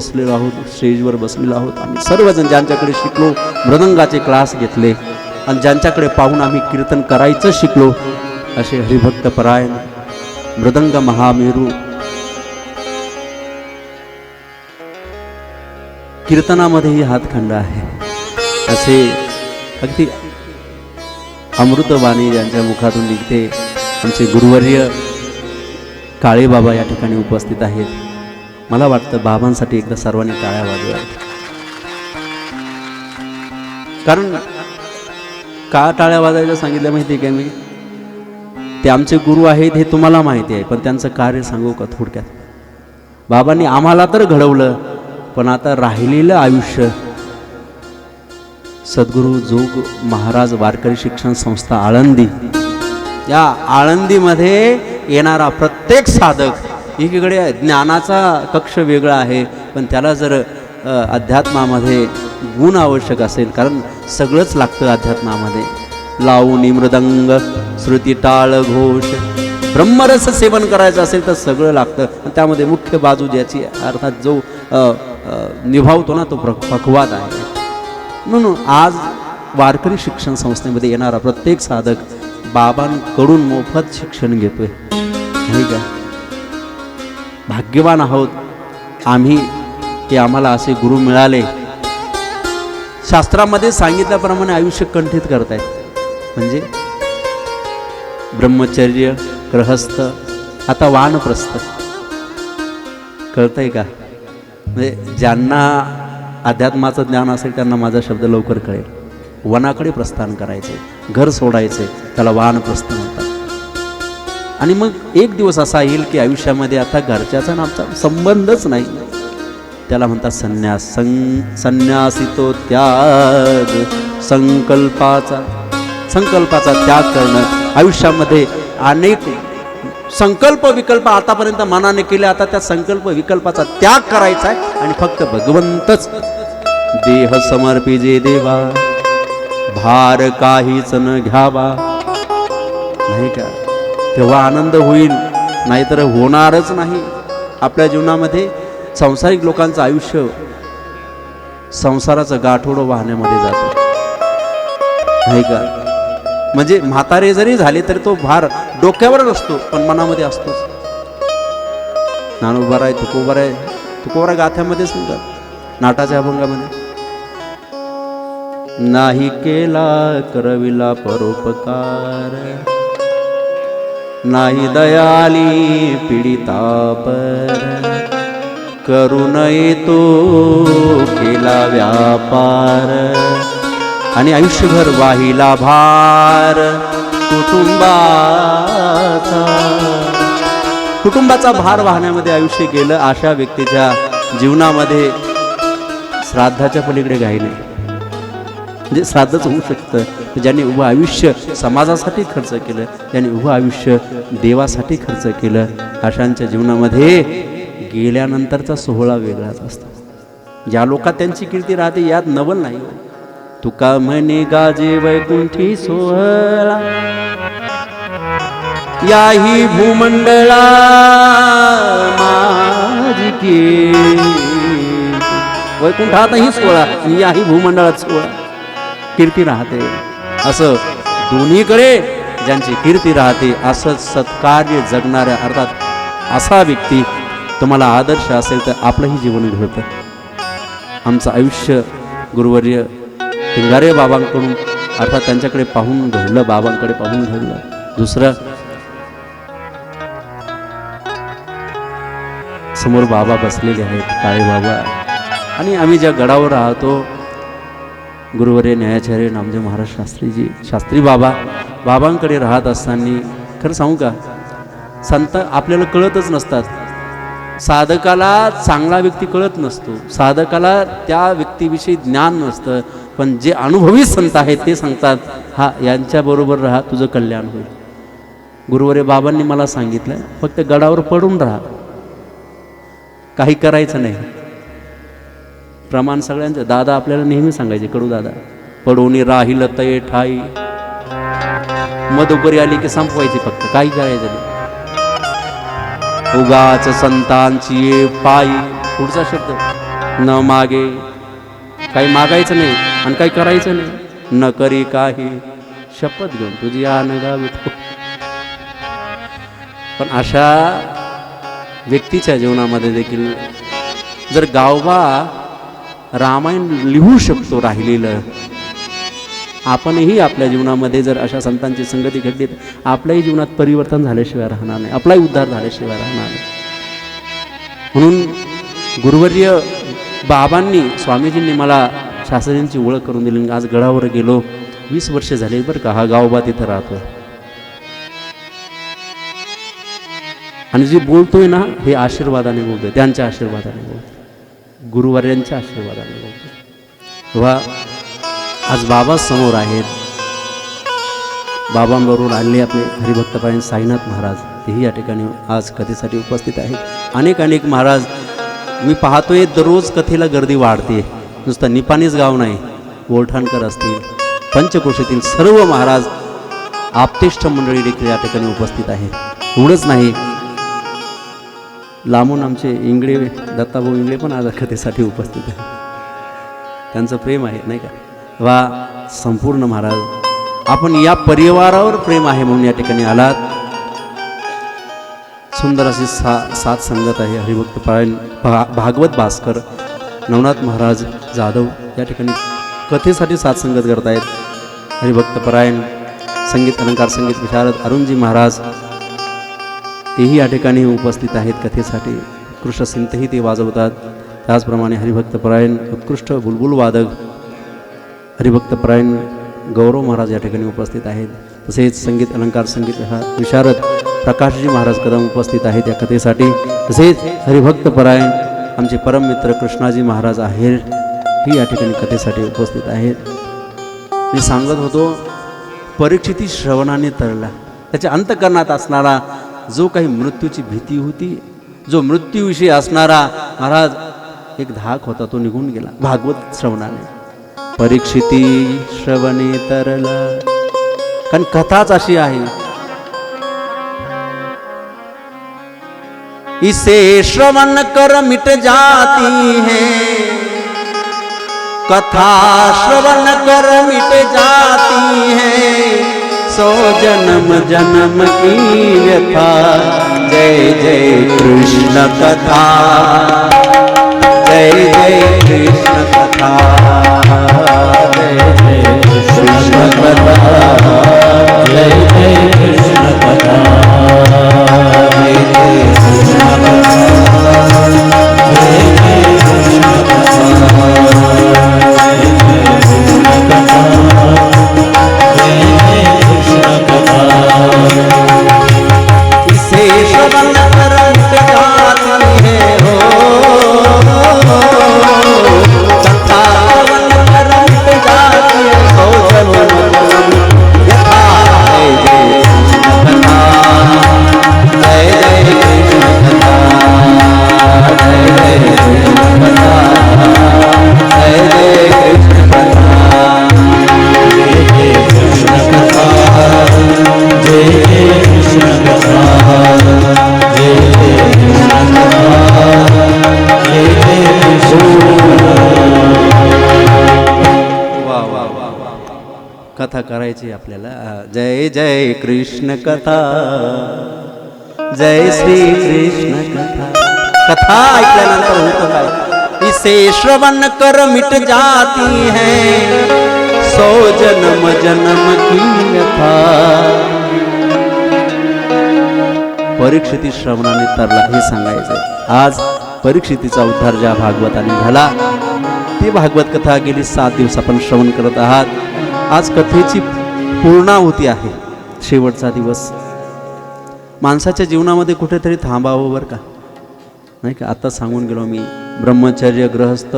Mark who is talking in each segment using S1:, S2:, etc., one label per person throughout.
S1: बसलेलो आहोत स्टेजवर बसलेलो आहोत. आम्ही सर्वजण ज्यांच्याकडे शिकलो मृदंगाचे क्लास घेतले आणि ज्यांच्याकडे पाहून आम्ही कीर्तन करायचं शिकलो असे हरिभक्त परायण मृदंग महामेरू. कीर्तनामध्येही हातखंड आहे. असे अगदी अमृतवाणी ज्यांच्या मुखातून निघते आमचे गुरुवर्य काळेबाबा या ठिकाणी उपस्थित आहेत. मला वाटतं बाबांसाठी एकदा सर्वांनी टाळ्या वाजव्या कारण का टाळ्या वाजायला सांगितलं माहिती आहे का मी? ते आमचे गुरु आहेत हे तुम्हाला माहिती आहे पण त्यांचं कार्य सांगू का थोडक्यात? बाबांनी आम्हाला तर घडवलं पण आता राहिलेलं आयुष्य सद्गुरू जोग महाराज वारकरी शिक्षण संस्था आळंदी या आळंदीमध्ये येणारा प्रत्येक साधक एकीकडे ज्ञानाचा कक्ष वेगळा आहे पण त्याला जर अध्यात्मामध्ये गुण आवश्यक असेल कारण सगळंच लागतं अध्यात्मामध्ये. लावणी मृदंग श्रुती टाळ घोष. ब्रह्मरस सेवन करायचं असेल तर सगळं लागतं आणि त्यामध्ये मुख्य बाजू ज्याची अर्थात जो निभावतो ना तो प्र- पक्वाद आहे. म्हणून आज वारकरी शिक्षण संस्थेमध्ये येणारा प्रत्येक साधक बाबांकडून मोफत शिक्षण घेतोय. नाही का? भाग्यवान आहोत. आम्ही की आम्हाला असे गुरु मिळाले. शास्त्रामध्ये सांगितल्याप्रमाणे आयुष्य कंठित करतायत. म्हणजे ब्रह्मचर्य ग्रहस्थ आता वानप्रस्थ. कळतंय का? म्हणजे ज्यांना अध्यात्माचं ज्ञान असेल त्यांना माझा शब्द लवकर कळेल. वनाकडे प्रस्थान करायचे घर सोडायचे त्याला वानप्रस्थ म्हणतात. आणि मग एक दिवस असा येईल की आयुष्यामध्ये आता घरच्याचा आणि आमचा संबंधच नाही. त्याला म्हणतात संन्यास सं संन्यासी तो त्याग संकल्पाचा संकल्पाचा त्याग करणं. आयुष्यामध्ये अनेक संकल्प विकल्प आतापर्यंत मनाने केले आता त्या संकल्प विकल्पाचा त्याग करायचा आहे आणि फक्त भगवंतच देह समर्पिजे देवा भार काहीच न घ्यावा. नाही का? तेव्हा आनंद होईल नाहीतर होणारच नाही. आपल्या जीवनामध्ये सांसारिक लोकांचं आयुष्य संसाराचं गाठोडं वाहण्यामध्ये जातं. नाही का? म्हणजे म्हातारे जरी झाले तरी तो भार डोक्यावर नसतो पण मनामध्ये असतोच. नानोबार आहे तुकोबार आहे तुकोबार गाथ्यामध्येच म्हणतात. नाटाच्या अभंगामध्ये. नाही केला करविला परोपकार. नाही दयाली पीडितापर करू नये तो केला व्यापार. आणि आयुष्यभर वाहिला भार कुटुंबाचा. कुटुंबाचा भार वाहण्यामध्ये आयुष्य गेलं अशा व्यक्तीच्या जीवनामध्ये श्राद्धाच्या पलीकडे काही नाही. म्हणजे साधच होऊ शकतं. ज्यांनी उभं आयुष्य समाजासाठी खर्च केलं ज्यांनी उभं आयुष्य देवासाठी खर्च केलं अशांच्या जीवनामध्ये गेल्यानंतरचा सोहळा वेगळाच असतो. ज्या लोकात त्यांची कीर्ती राहते यात नवल नाही. तुका म्हणे गाजे वैकुंठी सोहळा. याही भूमंडळा वैकुंठातही सोहळा याही भूमंडळात सोहळा. कीर्ती राहते. असं दोन्हीकडे ज्यांची कीर्ती राहते असं सत्कार्य जगणाऱ्या अर्थात असा व्यक्ती तुम्हाला आदर्श असेल तर आपलंही जीवन घडतं. आमचं आयुष्य गुरुवर्य हिंगारे बाबांकडून अर्थात त्यांच्याकडे पाहून घडलं बाबांकडे पाहून घडलं. दुसरं समोर बाबा बसलेले आहेत काळे बाबा. आणि आम्ही ज्या गडावर राहतो गुरुवर्य न्यायाचार्य नामदेव महाराज शास्त्रीजी शास्त्री बाबा बाबांकडे राहत असताना खरं सांगू का? संत आपल्याला कळतच नसतात. साधकाला चांगला व्यक्ती कळत नसतो. साधकाला त्या व्यक्तीविषयी ज्ञान नसतं. पण जे अनुभवी संत आहेत ते सांगतात हा यांच्याबरोबर राहा तुझं कल्याण होईल. गुरुवरे बाबांनी मला सांगितलं फक्त गडावर पडून राहा. काही करायचं नाही. प्रमाण सगळ्यांचं. दादा आपल्याला नेहमी सांगायचे कडू दादा पडोनी राहिल तये ठाई. मधुपरी आली की संपवायची फक्त काही करायचं नाही. उगाच संतांची ये पायी. पुढचा शब्द न मागे. काही मागायचं नाही आणि काही करायचं नाही. न करी काही. शपथ घेऊन तुझी आन गावी पण अशा व्यक्तीच्या जीवनामध्ये देखील जर गावबा रामायण लिहू शकतो राहिलेलं. आपणही आपल्या जीवनामध्ये जर अशा संतांची संगती घडली तर आपल्याही जीवनात परिवर्तन झाल्याशिवाय राहणार नाही. आपलाही उद्धार झाल्याशिवाय राहणार नाही. म्हणून गुरुवर्य बाबांनी स्वामीजींनी मला शास्त्रींची ओळख करून दिली. आज गडावर गेलो. वीस वर्ष झाली बरं का हा गावबा तिथं राहतोय. आणि जे बोलतोय ना हे आशीर्वादाने बोलतोय त्यांच्या आशीर्वादाने बोलतोय. गुरुवार्यांच्या आशीर्वादाने बोलतोय तेव्हा आज बाबा समोर आहेत. बाबांबरोबर आणले आपले हरिभक्तपायन साईनाथ महाराज तेही या ठिकाणी आज कथेसाठी उपस्थित आहेत. अनेक अनेक महाराज मी पाहतोय दररोज कथेला गर्दी वाढते. नुसतं निपाणीच गाव नाही गोलठाणकर असतील पंचकोशातील सर्व महाराज आपतेष्ठ मंडळी देखील या ठिकाणी उपस्थित आहेत. एवढंच नाही लांबून आमचे इंगळे दत्ताभाऊ इंगळे पण आज कथेसाठी उपस्थित आहेत. त्यांचं प्रेम आहे नाही का? वा संपूर्ण महाराज आपण या परिवारावर प्रेम आहे म्हणून या ठिकाणी आलात. सुंदर अशी सा सात संगत आहे हरिभक्त पारायण भा भागवत भास्कर नवनाथ महाराज जाधव या ठिकाणी कथेसाठी साथ संगत करतायत. हरिभक्त परायण संगीत अलंकार संगीत विशारद अरुणजी महाराज तेही या ठिकाणी उपस्थित आहेत कथेसाठी. उत्कृष्ट सिंतही ते वाजवतात. त्याचप्रमाणे हरिभक्त परायण उत्कृष्ट बुलबुल वादक हरिभक्त परायण गौरव महाराज या ठिकाणी उपस्थित आहेत. तसेच संगीत अलंकार संगीत हा विशारद प्रकाशजी महाराज कदम उपस्थित आहेत या कथेसाठी. तसेच हरिभक्त परायण आमचे परममित्र कृष्णाजी महाराज आहेर ही या ठिकाणी कथेसाठी उपस्थित आहेत. मी सांगत होतो परीक्षिती श्रवणाने तरला. त्याच्या अंतकरणात असणारा जो काही मृत्यूची भीती होती जो मृत्यूविषयी असणारा महाराज एक धाक होता तो निघून गेला भागवत श्रवणाने. परीक्षिती श्रवणे तरला. कारण कथाच अशी आहे. इसे श्रवण कर मिट जाती है. कथा श्रवण कर मिट जाती है. सो जन्म जन्म की व्यथा। जय जय कृष्ण कथा। जय जय कृष्ण कथा। जय जय कृष्ण कथा। जय जय कृष्ण कथा। जय जय कृष्ण कथा। जय जय कृष्ण कथा। करायची आपल्याला. जय जय कृष्ण कथा. जय श्री कृष्ण कथा. कथा ऐकल्यानंतर होतं काय? इसे श्रवण कर मिट जाती है. सो जन्म जन्म की कथा परीक्षिती श्रवणाने तरला हे सांगायचं आज परीक्षितीचा उद्धार ज्या भागवताने झाला ती भागवत कथा गेली सात दिवस आपण श्रवण करत आहात. आज कथेची पूर्णाहुती आहे. शेवटचा दिवस. माणसाच्या जीवनामध्ये कुठेतरी थांबावं बरं का? नाही का? आता सांगून गेलो मी ब्रह्मचर्य ग्रहस्थ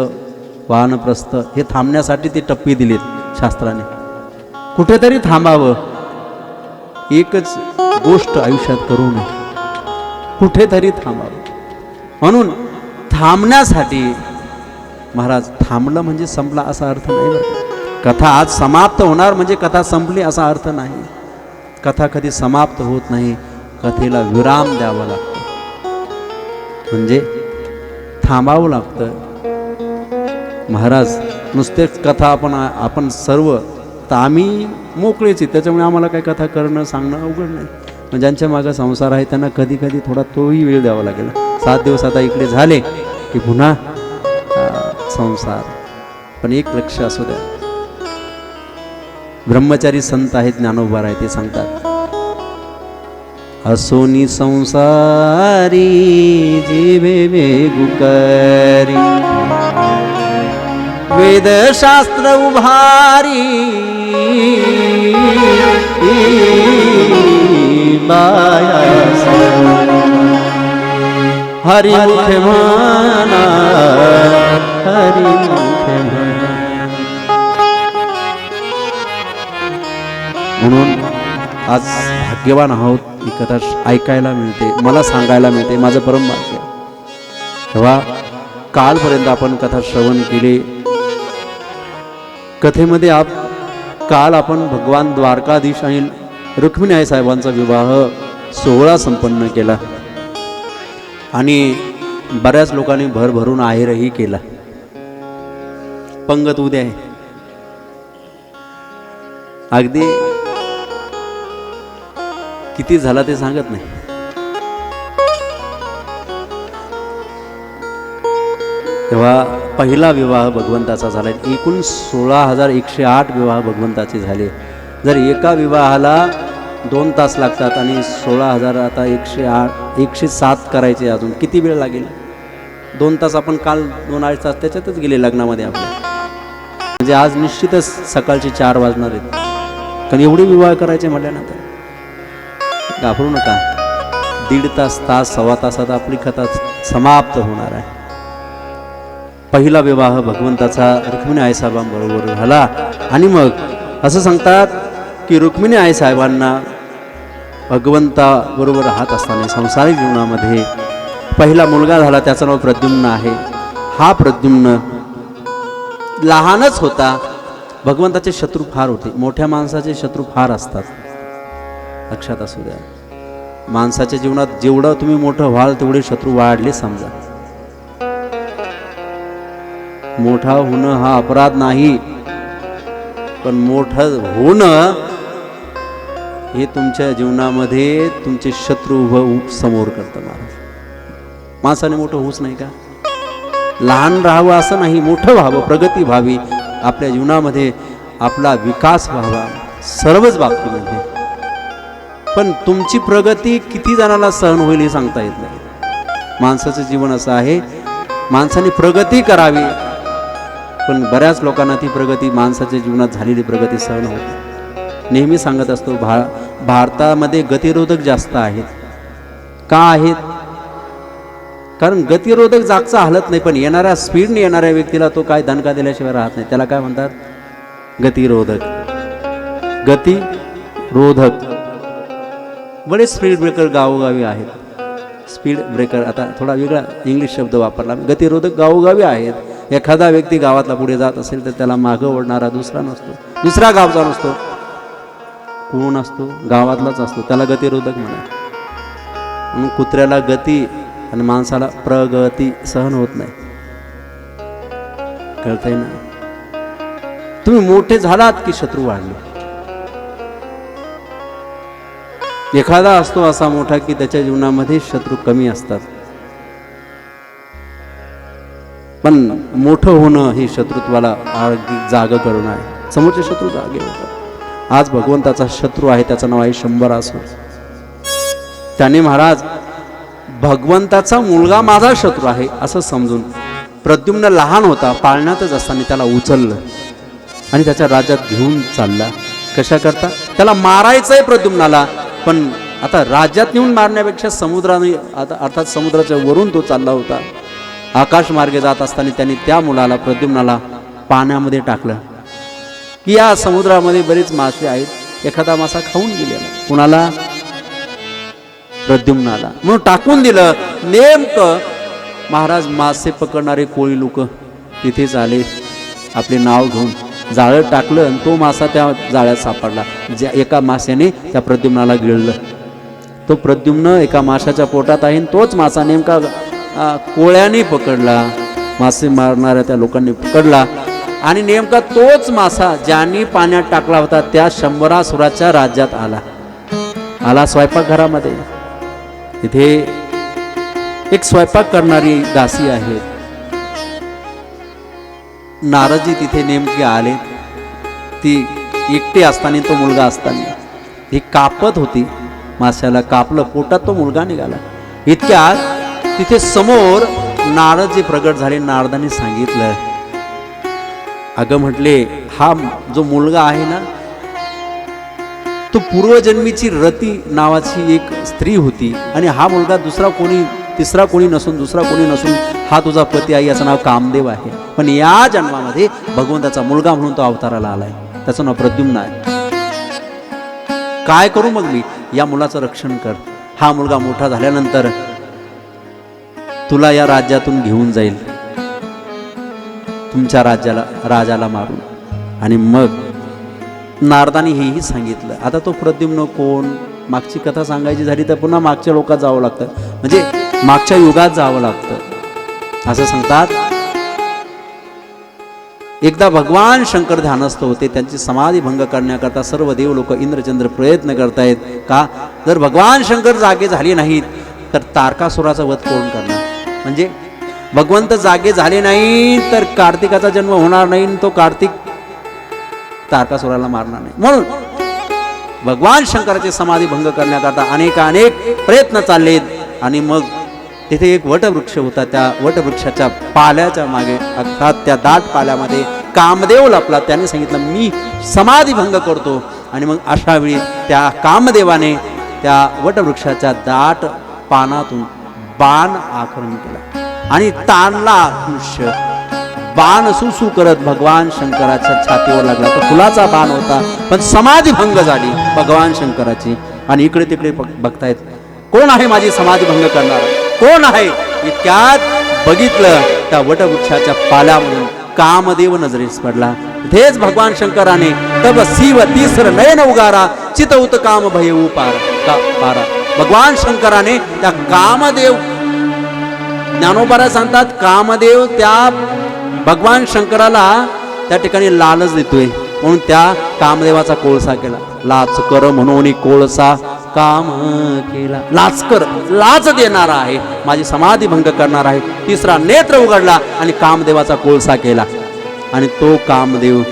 S1: वाहनप्रस्थ हे थांबण्यासाठी ते टप्पे दिलेत शास्त्राने. कुठेतरी थांबावं. एकच गोष्ट आयुष्यात करू नये. कुठेतरी थांबावं. म्हणून थांबण्यासाठी महाराज थांबलं म्हणजे संपला असा अर्थ नाही बरं कथा आज समाप्त होणार म्हणजे कथा संपली असा अर्थ नाही. कथा कधी समाप्त होत नाही कथेला विराम द्यावा लागतो. म्हणजे थांबावं लागतं. महाराज नुसतेच कथा आपण आपण सर्व तर आम्ही मोकळेच आहे त्याच्यामुळे आम्हाला काही कथा करणं सांगणं अवघड नाही. पण ज्यांच्या मागं संसार आहे त्यांना कधी कधी थोडा तोही वेळ द्यावा लागेल. सात दिवस आता इकडे झाले की पुन्हा संसार. पण एक लक्ष असू द्या. ब्रह्मचारी संत आहेत, ज्ञानोबार आहे ते सांगतात. असोनी संसारी जीवे वेगुकरी वेदशास्त्र उभारी. हरिमुख म्हणा हरिमुख. म्हणा म्हणून आज भाग्यवान आहोत. ही कथा ऐकायला मिळते मला सांगायला मिळते माझं परम भाग्य. तेव्हा कालपर्यंत आपण कथा श्रवण केली. कथेमध्ये आप काल आपण भगवान द्वारकाधीश आणि रुक्मिणी आई साहेबांचा विवाह सोहळा संपन्न केला. आणि बऱ्याच लोकांनी भरभरून आहेरही केला. पंगत उद्या आहे. अगदी किती झाला ते सांगत नाही. तेव्हा पहिला विवाह भगवंताचा झाला. एकूण सोळा हजार एकशे आठ विवाह भगवंताचे झाले. जर एका विवाहाला दोन तास लागतात आणि सोळा हजार आता एकशे आठ एकशे सात करायचे अजून किती वेळ लागेल? दोन तास आपण काल दोन अडीच तास त्याच्यातच गेले लग्नामध्ये आपले. म्हणजे आज निश्चितच सकाळचे चार वाजणार आहेत. कारण एवढे विवाह करायचे म्हटल्यानंतर. घाबरू नका. दीड तास तास सव्वा तासात आपली कथा समाप्त होणार आहे. पहिला विवाह भगवंताचा रुक्मिणी आईसाहेबांबरोबर झाला आणि मग असं सांगतात की रुक्मिणी आईसाहेबांना भगवंताबरोबर राहत असताना संसारिक जीवनामध्ये पहिला मुलगा झाला त्याचं नाव प्रद्युम्न आहे. हा प्रद्युम्न लहानच होता. भगवंताचे शत्रू फार होते. मोठ्या माणसाचे शत्रू फार असतात. लक्षात असू द्या. माणसाच्या जीवनात जेवढं तुम्ही मोठं व्हाल तेवढे शत्रू वाढले समजा. मोठा होणं हा अपराध नाही पण मोठं होणं हे तुमच्या जीवनामध्ये तुमचे शत्रू उभं समोर करतं महाराज. माणसाने मोठं होऊच नाही का? लहान राहावं असं नाही मोठं व्हावं प्रगती व्हावी. आपल्या जीवनामध्ये आपला विकास व्हावा सर्वच बाबतीमध्ये. पण तुमची प्रगती किती जणाला सहन होईल हे सांगता येत नाही. माणसाचं जीवन असं आहे माणसाने प्रगती करावी पण बऱ्याच लोकांना ती प्रगती माणसाच्या जीवनात झालेली प्रगती सहन होत नेहमी सांगत असतो भा भारतामध्ये गतिरोधक जास्त आहेत. का आहेत? कारण गतिरोधक जागचा हलत नाही पण येणाऱ्या स्पीडने येणाऱ्या व्यक्तीला तो काय दणका दिल्याशिवाय राहत नाही. त्याला काय म्हणतात? गतिरोधक. गतिरोधक. रोधक बरेच स्पीड ब्रेकर गावोगावी आहेत. स्पीड ब्रेकर आता थोडा वेगळा इंग्लिश शब्द वापरला. गतिरोधक गावोगावी आहेत. एखादा व्यक्ती गावातला पुढे जात असेल तर त्याला मागं ओढणारा दुसरा नसतो. दुसरा गावचा नसतो. कोण असतो? गावातलाच असतो. त्याला गतिरोधक म्हणा म्हणून कुत्र्याला गती आणि माणसाला प्रगती सहन होत नाही. कळतंय ना? तुम्ही मोठे झालात की शत्रू वाढले? एखादा असतो असा मोठा की त्याच्या जीवनामध्ये शत्रू कमी असतात. पण मोठं होणं हे शत्रुत्वाला जाग करून आहे. समोरचे शत्रू जागे होतात. आज भगवंताचा शत्रू आहे त्याचं नाव आहे शंभर असो त्याने महाराज भगवंताचा मुलगा माझा शत्रू आहे असं समजून प्रद्युम्न लहान होता पाळण्यातच असताना त्याला उचललं आणि त्याच्या राज्यात घेऊन चालला. कशा करता? त्याला मारायचंय प्रद्युम्नाला. पण आता राज्यात नेऊन मारण्यापेक्षा समुद्राने आता अर्थात समुद्राच्या वरून तो चालला होता. आकाश मार्गे जात असताना त्यांनी त्या मुलाला प्रद्युम्नाला पाण्यामध्ये टाकलं. की या समुद्रामध्ये बरेच मासे आहेत एखादा मासा खाऊन गेलेला. कुणाला? प्रद्युम्नाला. म्हणून टाकून दिलं. नेमकं महाराज मासे पकडणारे कोळी लोक तिथेच आले. आपले नाव घेऊन जाळं टाकलं आणि तो मासा त्या जाळ्यात सापडला. ज्या एका माश्याने त्या प्रद्युम्नाला गिळलं. तो प्रद्युम्न एका माशाच्या पोटात आहे आणि तोच मासा नेमका कोळ्याने पकडला. मासे मारणाऱ्या त्या लोकांनी पकडला. आणि नेमका तोच मासा ज्यांनी पाण्यात टाकला होता त्या शंभरासुराच्या राज्यात आला. आला स्वयंपाकघरामध्ये. इथे एक स्वयंपाक करणारी दासी आहे. नारदजी तिथे नेमके आले. ती एकटी असताना तो मुलगा असताना. ही कापत होती. माश्याला कापलं पोटात तो मुलगा निघाला. इतक्यात तिथे समोर नारदजी प्रगट झाले. नारदाने सांगितलं अगं म्हटले हा जो मुलगा आहे ना तो पूर्वजन्मीची रती नावाची एक स्त्री होती आणि हा मुलगा दुसरा कोणी तिसरा कोणी नसून दुसरा कोणी नसून हा तुझा पती आहे याचं नाव कामदेव आहे. पण या जन्मामध्ये भगवंताचा मुलगा म्हणून तो अवताराला आलाय. त्याचं नाव प्रद्युम्न आहे. काय करू मग मी? या मुलाचं रक्षण कर. हा मुलगा मोठा झाल्यानंतर तुला या राज्यातून घेऊन जाईल. तुमच्या राज्याला राजाला मारून. आणि मग नारदानी हेही सांगितलं. आता तो प्रद्युम्न कोण? मागची कथा सांगायची झाली तर पुन्हा मागच्या लोकात जावं लागतं. म्हणजे मागच्या युगात जावं लागतं. असं सांगतात. एकदा भगवान शंकर ध्यानस्थ होते त्यांची समाधी भंग करण्याकरता सर्व देव लोक इंद्रचंद्र प्रयत्न करतायत का? जर भगवान शंकर जागे झाले नाहीत तर तारकासुराचा वध कोण करणार? म्हणजे भगवंत जागे झाले नाही तर कार्तिकाचा जन्म होणार नाही तो कार्तिक तारकासुराला मारणार नाही. म्हणून भगवान शंकराची समाधी भंग करण्याकरता अनेक अनेक प्रयत्न चाललेत आणि मग तिथे एक वटवृक्ष होता. त्या वटवृक्षाच्या पाल्याच्या मागे अर्थात त्या दाट पाल्यामध्ये कामदेव लपला त्याने सांगितलं मी समाधी भंग करतो. आणि मग अशा वेळी त्या कामदेवाने त्या वटवृक्षाच्या दाट पानातून बाण आक्रमण केला. आणि ताणला मनुष्य बाण सुसू करत भगवान शंकराच्या छातीवर लागला. तो फुलाचा बाण होता पण समाधी भंग झाली भगवान शंकराची. आणि इकडे तिकडे बघ- कोण आहे माझी समाधी भंग करणार? कोण आहे? इतक्यात बघितलं त्या वटवृक्षाच्या पाल्यामधून कामदेव नजरेस पडला. तेच भगवान शंकराने तब शिव तिसर नयन उगारा चितौत काम भय पार का पारा. भगवान शंकराने त्या कामदेव ज्ञानोबारा सांगतात कामदेव त्या भगवान शंकराला त्या ठिकाणी लालच देतोय. म्हणून त्या कामदेवाचा कोळसा केला. लाच कर म्हणून कोळसा काम केला. लाचकर लाच देणारा आहे. माझी समाधी भंग करणार आहे. तिसरा नेत्र उघडला आणि कामदेवाचा कोळसा केला. आणि तो कामदेव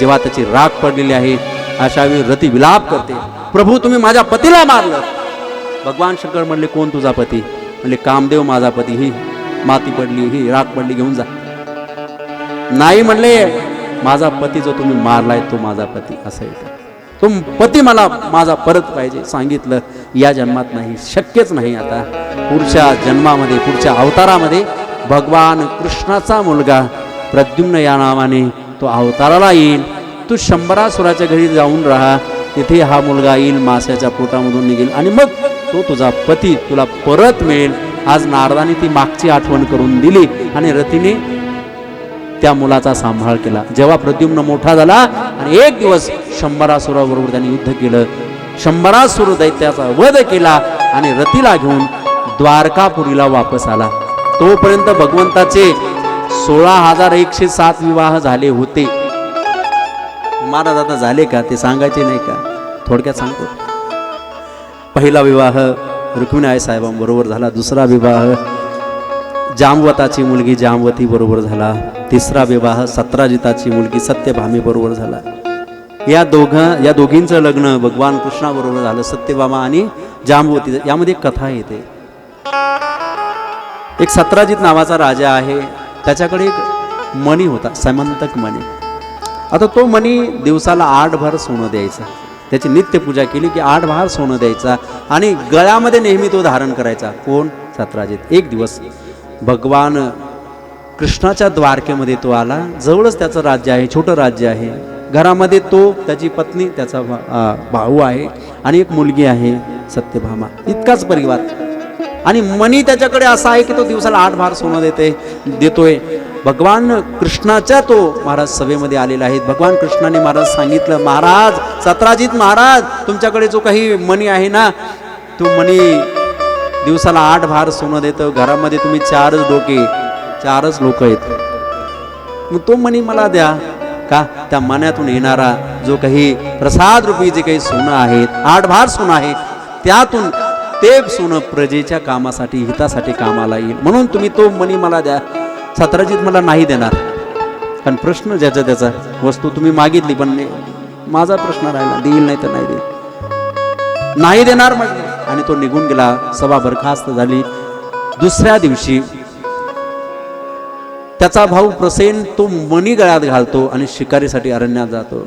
S1: जेव्हा त्याची राग पडलेली आहे अशा वेळी रती विलाप करते. प्रभू तुम्ही माझ्या पतीला मारलं. भगवान शंकर म्हणले कोण तुझा पती? म्हणले कामदेव माझा पती. ही माती पडली ही राग पडली घेऊन जा. नाही म्हणले माझा पती जो तुम्ही मारलाय तो माझा पती. असं येतं. तो पती मला माझा परत पाहिजे. सांगितलं या जन्मात नाही शक्यच नाही आता. पुढच्या जन्मामध्ये पुढच्या अवतारामध्ये भगवान कृष्णाचा मुलगा प्रद्युम्न या नावाने तो अवताराला येईल. तू शंभरासुराच्या घरी जाऊन राहा. तिथे हा मुलगा येईल माशाच्या पोटामधून निघेल. आणि मग तो तुझा पती तुला परत मिळेल. आज नारदाने ती मागची आठवण करून दिली. आणि रतीने त्या मुलाचा सांभाळ केला. जेव्हा प्रद्युम्न मोठा झाला आणि एक दिवस शंभरासुराबरोबर त्यांनी युद्ध केलं. शंभरासुर दैत्याचा वध केला आणि रतीला घेऊन द्वारकापुरीला वापस आला. तोपर्यंत भगवंताचे सोळा हजार एकशे सात विवाह झाले होते. महाराज आता झाले का? ते सांगायचे नाही का? थोडक्यात सांगतो. पहिला विवाह रुक्मिणी आई साहेबांबरोबर झाला. दुसरा विवाह जामवताची मुलगी जामवती बरोबर झाला. तिसरा विवाह सत्राजिताची मुलगी सत्यभामी बरोबर झाला. या दोघं या दोघींचं लग्न भगवान कृष्णाबरोबर झालं सत्यभामा आणि जामवती यामध्ये एक कथा येते. एक सत्राजित नावाचा राजा आहे. त्याच्याकडे एक मणी होता समंतक मणी. आता तो मणी दिवसाला आठ भर सोनं द्यायचा. त्याची नित्यपूजा केली की आठ भार सोनं द्यायचा आणि गळ्यामध्ये नेहमी तो धारण करायचा. कोण? सत्राजित. एक दिवस भगवान कृष्णाच्या द्वारकेमध्ये तो आला. जवळच त्याचं राज्य आहे छोटं राज्य आहे. घरामध्ये तो त्याची पत्नी त्याचा भाऊ आहे आणि एक मुलगी आहे सत्यभामा. इतकाच परिवार. आणि मनी त्याच्याकडे असा आहे की तो दिवसाला आठ भार सोनं देते देतोय. भगवान कृष्णाच्या तो महाराज सभेमध्ये आलेला आहे भगवान कृष्णाने महाराज सांगितलं महाराज सत्राजित महाराज तुमच्याकडे जो काही मनी आहे ना तो मनी दिवसाला आठ भार सोनं देतं घरामध्ये तुम्ही चारच डोके चारच लोक आहेत. मग तो म्हणी मला द्या. का? त्या मनातून येणारा जो काही प्रसाद रूपी जे काही सोनं आहेत आठभार सोनं आहे त्यातून ते सोनं प्रजेच्या कामासाठी हितासाठी कामाला येईल. म्हणून तुम्ही तो मणी मला द्या. सतराजीत मला नाही देणार. कारण प्रश्न ज्याचा त्याचा वस्तू तुम्ही मागितली पण नाही. माझा प्रश्न राहिला देईल नाही तर नाही देईल. नाही देणार म्हणजे. आणि तो निघून गेला. सभा बरखास्त झाली. दुसऱ्या दिवशी त्याचा भाऊ प्रसेन तो मणी गळ्यात घालतो आणि शिकारीसाठी अरण्यात जातो.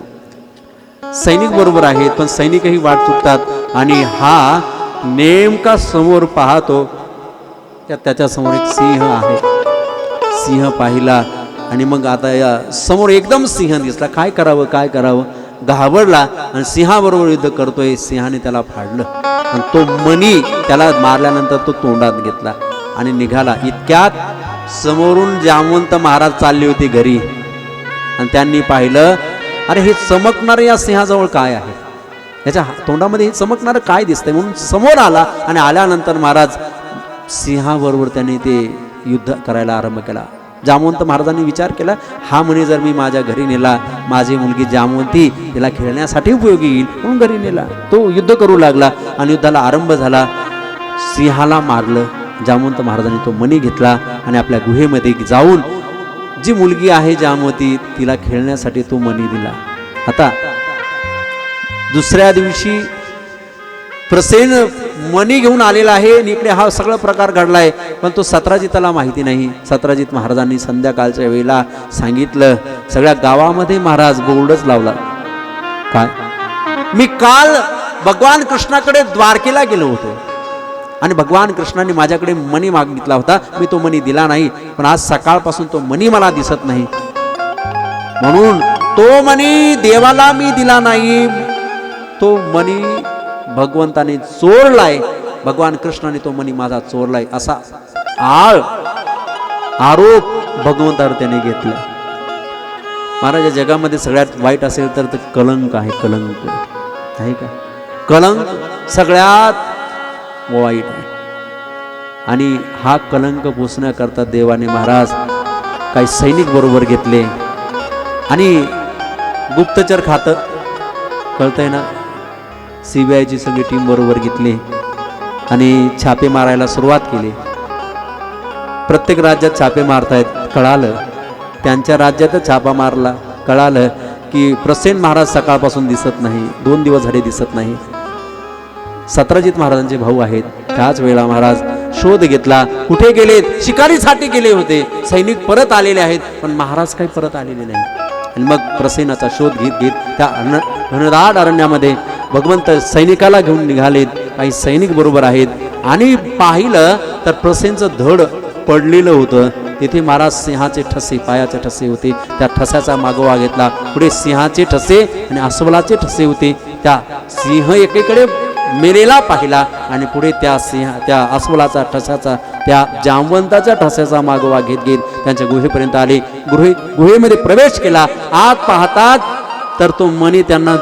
S1: सैनिक बरोबर आहेत पण सैनिकही वाट चुकतात. आणि हा नेमका समोर पाहतो त्या त्याच्यासमोर एक सिंह आहे. सिंह पाहिला आणि मग आता या समोर एकदम सिंह दिसला. काय करावं काय करावं? घाबरला आणि सिंहाबरोबर युद्ध करतोय. सिंहाने त्याला फाडलं. आणि तो मनी त्याला मारल्यानंतर तो तोंडात घेतला आणि निघाला. इतक्यात समोरून जामवंत महाराज चालले होते घरी. आणि त्यांनी पाहिलं अरे हे चमकणार या सिंहाजवळ काय आहे? याच्या हा- तोंडामध्ये हे चमकणारं काय दिसतंय? म्हणून समोर आला आणि आल्यानंतर महाराज सिंहाबरोबर त्यांनी ते युद्ध करायला आरंभ केला. जामवंत महाराजांनी विचार केला हा म्हणे जर मी माझ्या घरी नेला माझी मुलगी जामवंती तिला खेळण्यासाठी उपयोगी येईल म्हणून घरी नेला. तो युद्ध करू लागला आणि युद्धाला आरंभ झाला. सिंहाला मारलं. जामवंत महाराजांनी तो मणी घेतला आणि आपल्या गुहेमध्ये जाऊन जी मुलगी आहे जामवती तिला खेळण्यासाठी तो मणी दिला. आता दुसऱ्या दिवशी प्रसेन मनी घेऊन आलेला आहे आणि इकडे हा सगळा प्रकार घडलाय. पण तो सतराजिताला माहिती नाही. सतराजित महाराजांनी संध्याकाळच्या वेळेला सांगितलं सगळ्या गावामध्ये महाराज बोर्डच लावला. काय? मी काल भगवान कृष्णाकडे द्वारकेला गेलो होतो. आणि भगवान कृष्णाने माझ्याकडे मनी मागितला होता. मी तो मनी दिला नाही. पण आज सकाळपासून तो मनी मला दिसत नाही. म्हणून तो मनी देवाला मी दिला नाही. तो मनी भगवंताने चोरलाय. भगवान कृष्णाने तो मनी माझा चोरलाय असा आळ आरोप भगवंतावर त्याने घेतला. महाराज या जगामध्ये सगळ्यात वाईट असेल तर ते कलंक आहे कलंक. आहे का? कलंक सगळ्यात वाईट आहे. आणि हा कलंक पुसण्याकरता देवाने महाराज काही सैनिक बरोबर घेतले. आणि गुप्तचर खातं कळतंय ना? सी बी आयची सगळी टीम बरोबर घेतली आणि छापे मारायला सुरुवात केली. प्रत्येक राज्यात छापे मारतायत कळालं. त्यांच्या राज्यातच छापा मारला कळालं की प्रसेन महाराज सकाळपासून दिसत नाही दोन दिवस झाले दिसत नाही. सतराजित महाराजांचे भाऊ आहेत. त्याच वेळेला महाराज शोध घेतला कुठे गेलेत? शिकारीसाठी गेले होते. सैनिक परत आलेले आहेत पण महाराज काही परत आलेले नाही. आणि मग प्रसेनाचा शोध घेत घेत त्या अन्न घनदाट अरण्यामध्ये भगवंत सैनिकाला घेऊन निघालेत. काही सैनिक बरोबर आहेत. आणि पाहिलं तर प्रसेंचं धड पडलेलं होतं. तिथे महाराज सिंहाचे ठसे पायाचे ठसे होते. त्या ठस्याचा मागोवा घेतला. पुढे सिंहाचे ठसे आणि अस्वलाचे ठसे होते. त्या सिंह एकीकडे मेलेला पाहिला आणि पुढे त्या सिंह त्या अस्वलाचा ठसाचा त्या जामवंताच्या ठस्याचा मागोवा घेत घेत त्यांच्या गुहेपर्यंत आले. गुहे गुहेमध्ये प्रवेश केला. आत पाहतात तर तो मणी त्यांना